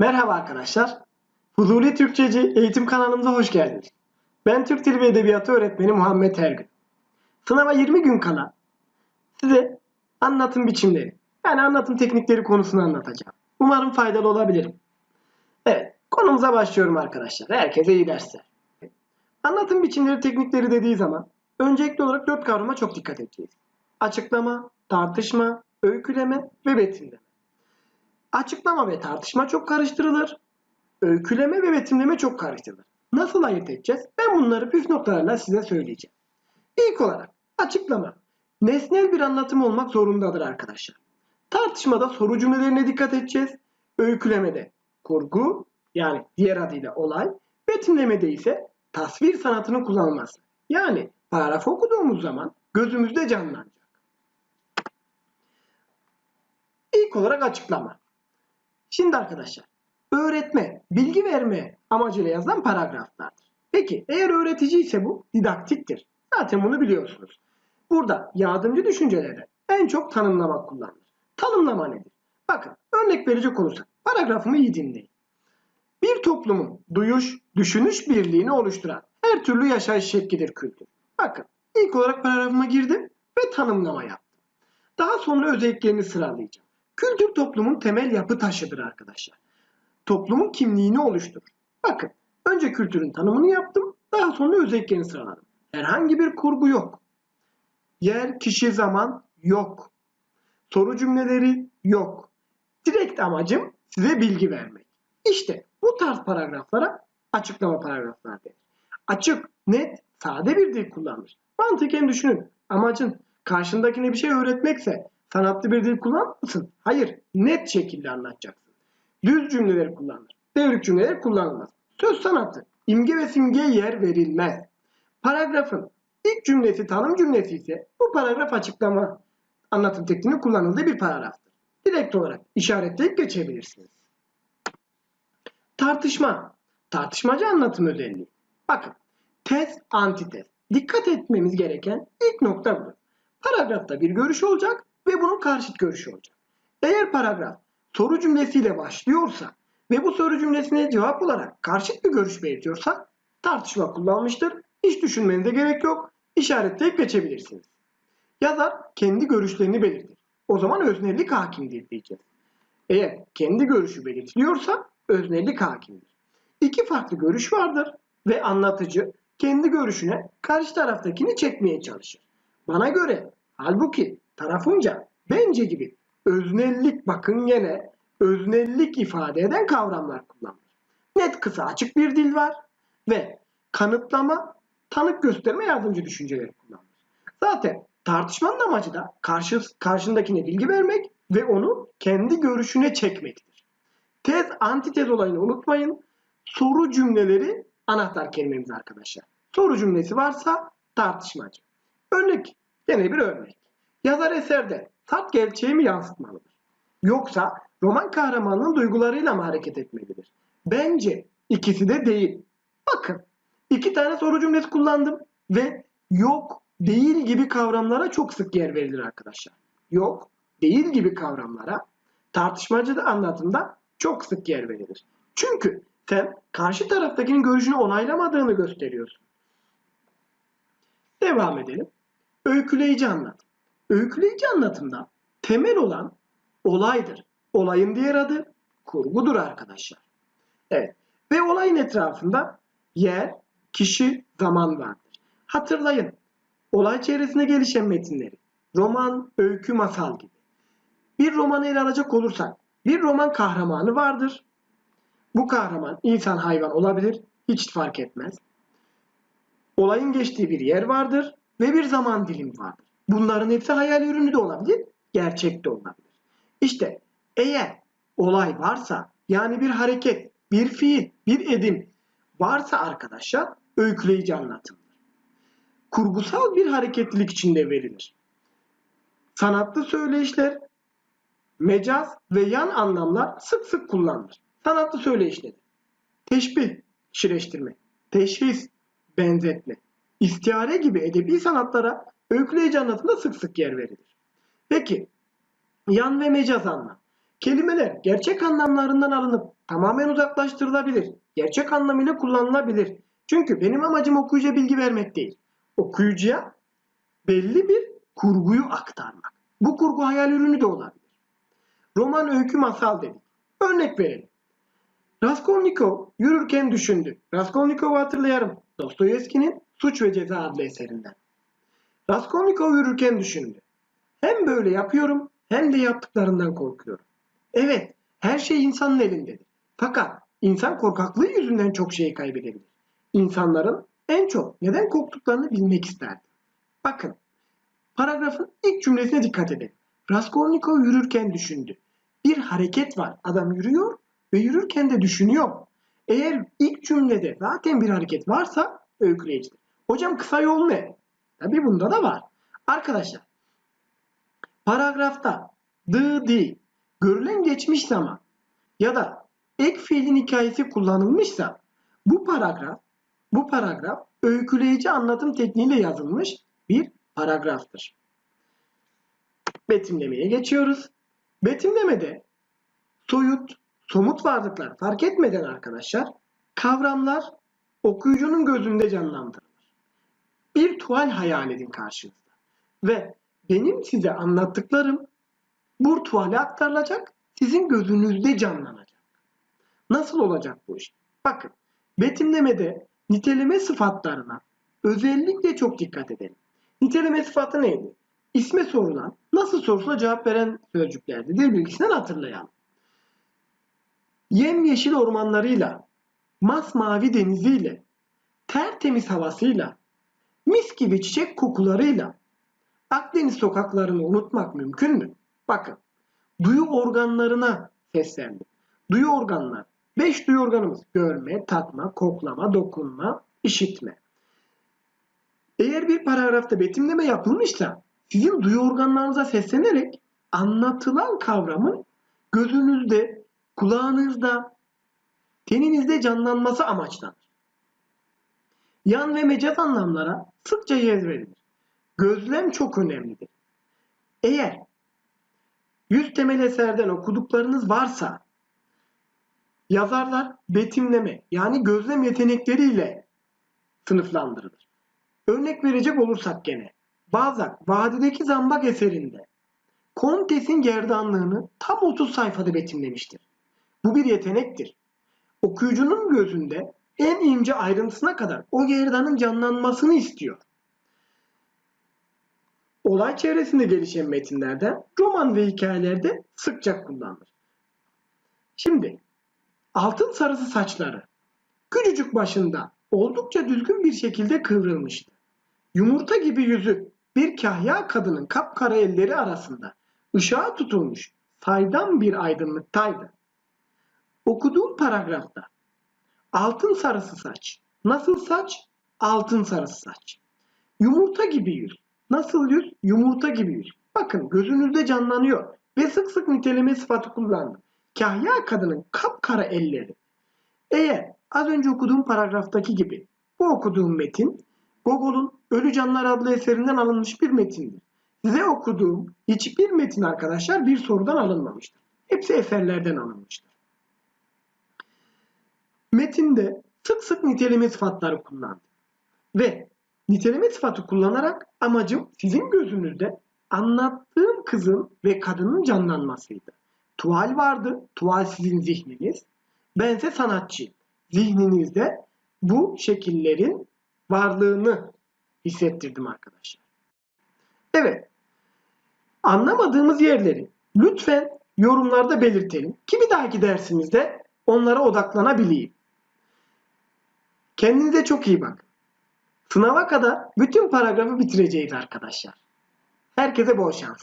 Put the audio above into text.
Merhaba arkadaşlar. Fuzuli Türkçeci eğitim kanalımıza hoş geldiniz. Ben Türk Dili ve Edebiyatı öğretmeni Muhammed Ergün. Sınava 20 gün kala size anlatım biçimleri, yani anlatım teknikleri konusunu anlatacağım. Umarım faydalı olabilirim. Evet, konumuza başlıyorum arkadaşlar. Herkese iyi dersler. Anlatım biçimleri teknikleri dediği zaman öncelikli olarak dört kavrama çok dikkat edeceğiz. Açıklama, tartışma, öyküleme ve betimleme. Açıklama ve tartışma çok karıştırılır. Öyküleme ve betimleme çok karıştırılır. Nasıl ayırt edeceğiz? Ben bunları püf noktalarla size söyleyeceğim. İlk olarak açıklama. Nesnel bir anlatım olmak zorundadır arkadaşlar. Tartışmada soru cümlelerine dikkat edeceğiz. Öykülemede kurgu yani diğer adıyla olay, betimlemede ise tasvir sanatının kullanılması. Yani paragraf okuduğumuz zaman gözümüzde canlanacak. İlk olarak açıklama. Şimdi arkadaşlar, öğretme, bilgi verme amacıyla yazılan paragraflardır. Peki eğer öğretici ise bu didaktiktir. Zaten bunu biliyorsunuz. Burada yardımcı düşüncelerde en çok tanımlama kullanılır. Tanımlama nedir? Bakın örnek verecek olursak paragrafımı iyi dinleyin. Bir toplumun duyuş, düşünüş birliğini oluşturan her türlü yaşayış şeklidir kültür. Bakın ilk olarak paragrafıma girdim ve tanımlama yaptım. Daha sonra özelliklerini sıralayacağım. Kültür toplumun temel yapı taşıdır arkadaşlar. Toplumun kimliğini oluşturur. Bakın önce kültürün tanımını yaptım. Daha sonra özelliklerini sıraladım. Herhangi bir kurgu yok. Yer, kişi, zaman yok. Soru cümleleri yok. Direkt amacım size bilgi vermek. İşte bu tarz paragraflara açıklama paragraflar denir. Açık, net, sade bir dil kullanılır. Mantıken düşünün. Amacın karşındakine bir şey öğretmekse sanatlı bir dil kullanır mısın? Hayır, net şekilde anlatacaksın. Düz cümleleri kullanılır. Devrik cümleler kullanılmaz. Söz sanatı, imge ve simgeye yer verilmez. Paragrafın ilk cümlesi tanım cümlesi ise bu paragraf açıklama anlatım tekniğinin kullanıldığı bir paragraftır. Direkt olarak işaretleyip geçebilirsiniz. Tartışma. Tartışmacı anlatım özelliği. Bakın. Tez, antitez. Dikkat etmemiz gereken ilk nokta budur. Paragrafta bir görüş olacak ve bunun karşıt görüşü olacak. Eğer paragraf soru cümlesiyle başlıyorsa ve bu soru cümlesine cevap olarak karşıt bir görüş belirtiyorsa tartışma kullanmıştır. Hiç düşünmenize gerek yok. İşaretleyip geçebilirsiniz. Yazar kendi görüşlerini belirtir. O zaman öznellik hakimdir diyeceğiz. Eğer kendi görüşü belirtiliyorsa öznellik hakimdir. İki farklı görüş vardır ve anlatıcı kendi görüşüne karşı taraftakini çekmeye çalışır. Bana göre halbuki tarafınca bence gibi öznellik bakın yine öznellik ifade eden kavramlar kullanılır. Net kısa açık bir dil var ve kanıtlama, tanık gösterme yardımcı düşünceleri kullanılır. Zaten tartışmanın amacı da karşı, karşındakine bilgi vermek ve onu kendi görüşüne çekmektir. Tez, antitez olayını unutmayın. Soru cümleleri anahtar kelimemiz arkadaşlar. Soru cümlesi varsa tartışmacı. Örnek, yine bir örnek. Yazar eserde tat gerçeği mi yansıtmalıdır? Yoksa roman kahramanının duygularıyla mı hareket etmelidir? Bence ikisi de değil. Bakın iki tane soru cümlesi kullandım ve yok, değil gibi kavramlara çok sık yer verilir arkadaşlar. Yok, değil gibi kavramlara tartışmacı da anlatımda çok sık yer verilir. Çünkü sen karşı taraftakinin görüşünü onaylamadığını gösteriyorsun. Devam edelim. Öyküleyici anlatım. Öyküleyici anlatımda temel olan olaydır. Olayın diğer adı kurgudur arkadaşlar. Evet. Ve olayın etrafında yer, kişi, zaman vardır. Hatırlayın. Olay çevresinde gelişen metinleri. Roman, öykü, masal gibi. Bir romanı ele alacak olursak bir roman kahramanı vardır. Bu kahraman insan hayvan olabilir. Hiç fark etmez. Olayın geçtiği bir yer vardır ve bir zaman dilimi vardır. Bunların hepsi hayal ürünü de olabilir, gerçek de olabilir. İşte eğer olay varsa yani bir hareket, bir fiil, bir edim varsa arkadaşlar öyküleyici anlatımdır. Kurgusal bir hareketlilik içinde verilir. Sanatlı söyleyişler, mecaz ve yan anlamlar sık sık kullanılır. Sanatlı söyleyişleri. Teşbih, şireştirme, teşhis, benzetme, istiyare gibi edebi sanatlara öyküleyici anlatımda sık sık yer verilir. Peki, yan ve mecaz anlam. Kelimeler gerçek anlamlarından alınıp tamamen uzaklaştırılabilir. Gerçek anlamıyla kullanılabilir. Çünkü benim amacım okuyucuya bilgi vermek değil. Okuyucuya belli bir kurguyu aktarmak. Bu kurgu hayal ürünü de olabilir. Roman, öykü, masal dedik. Örnek verelim. Raskolnikov yürürken düşündü. Raskolnikov'u hatırlayarım. Dostoyevski'nin Suç ve Ceza adlı eserinden. Raskolnikov yürürken düşündü. Hem böyle yapıyorum hem de yaptıklarından korkuyorum. Evet, her şey insanın elindedir. Fakat insan korkaklığı yüzünden çok şeyi kaybedebilir. İnsanların en çok neden korktuklarını bilmek isterdi. Bakın, paragrafın ilk cümlesine dikkat edin. Raskolnikov yürürken düşündü. Bir hareket var. Adam yürüyor ve yürürken de düşünüyor. Eğer ilk cümlede zaten bir hareket varsa öyküleyicidir. Hocam kısa yol ne? Tabii bunda da var. Arkadaşlar paragrafta the değil görülen geçmiş zaman ya da ek fiilin hikayesi kullanılmışsa bu paragraf bu paragraf öyküleyici anlatım tekniğiyle yazılmış bir paragraftır. Betimlemeye geçiyoruz. Betimlemede soyut, somut varlıklar fark etmeden arkadaşlar kavramlar okuyucunun gözünde canlandırılır. Bir tuval hayal edin karşınızda. Ve benim size anlattıklarım bu tuvale aktarılacak, sizin gözünüzde canlanacak. Nasıl olacak bu iş? Bakın, betimlemede niteleme sıfatlarına özellikle çok dikkat edelim. Niteleme sıfatı neydi? İsme sorulan, nasıl sorusuna cevap veren sözcüklerdi. Dil bilgisinden hatırlayalım. Yemyeşil ormanlarıyla, masmavi deniziyle, tertemiz havasıyla, mis gibi çiçek kokularıyla Akdeniz sokaklarını unutmak mümkün mü? Bakın, duyu organlarına seslendim. Duyu organlar. Beş duyu organımız. Görme, tatma, koklama, dokunma, işitme. Eğer bir paragrafta betimleme yapılmışsa sizin duyu organlarınıza seslenerek anlatılan kavramın gözünüzde, kulağınızda, teninizde canlanması amaçlanır. Yan ve mecaz anlamlara sıkça yer verilir. Gözlem çok önemlidir. Eğer yüz temel eserden okuduklarınız varsa yazarlar betimleme yani gözlem yetenekleriyle sınıflandırılır. Örnek verecek olursak gene Balzac Vadideki Zambak eserinde Kontes'in gerdanlığını tam 30 sayfada betimlemiştir. Bu bir yetenektir. Okuyucunun gözünde en ince ayrıntısına kadar o gerdanın canlanmasını istiyor. Olay çevresinde gelişen metinlerde, roman ve hikayelerde sıkça kullanılır. Şimdi altın sarısı saçları küçücük başında oldukça düzgün bir şekilde kıvrılmıştı. Yumurta gibi yüzü bir kahya kadının kapkara elleri arasında ışığa tutulmuş saydam bir aydınlıktaydı. Okuduğum paragrafta altın sarısı saç. Nasıl saç? Altın sarısı saç. Yumurta gibi yüz. Nasıl yüz? Yumurta gibi yüz. Bakın gözünüzde canlanıyor ve sık sık niteleme sıfatı kullandım. Kahya kadının kapkara elleri. Eğer az önce okuduğum paragraftaki gibi bu okuduğum metin Gogol'un Ölü Canlar adlı eserinden alınmış bir metindir. Size okuduğum hiçbir metin arkadaşlar bir sorudan alınmamıştır. Hepsi eserlerden alınmıştır. Metinde sık sık niteleme sıfatları kullandım. Ve niteleme sıfatı kullanarak amacım sizin gözünüzde anlattığım kızın ve kadının canlanmasıydı. Tuval vardı. Tuval sizin zihniniz. Bense sanatçı. Zihninizde bu şekillerin varlığını hissettirdim arkadaşlar. Evet. Anlamadığımız yerleri lütfen yorumlarda belirtelim. Ki bir dahaki dersimizde onlara odaklanabileyim. Kendinize çok iyi bakın. Sınava kadar bütün paragrafı bitireceğiz arkadaşlar. Herkese bol şans.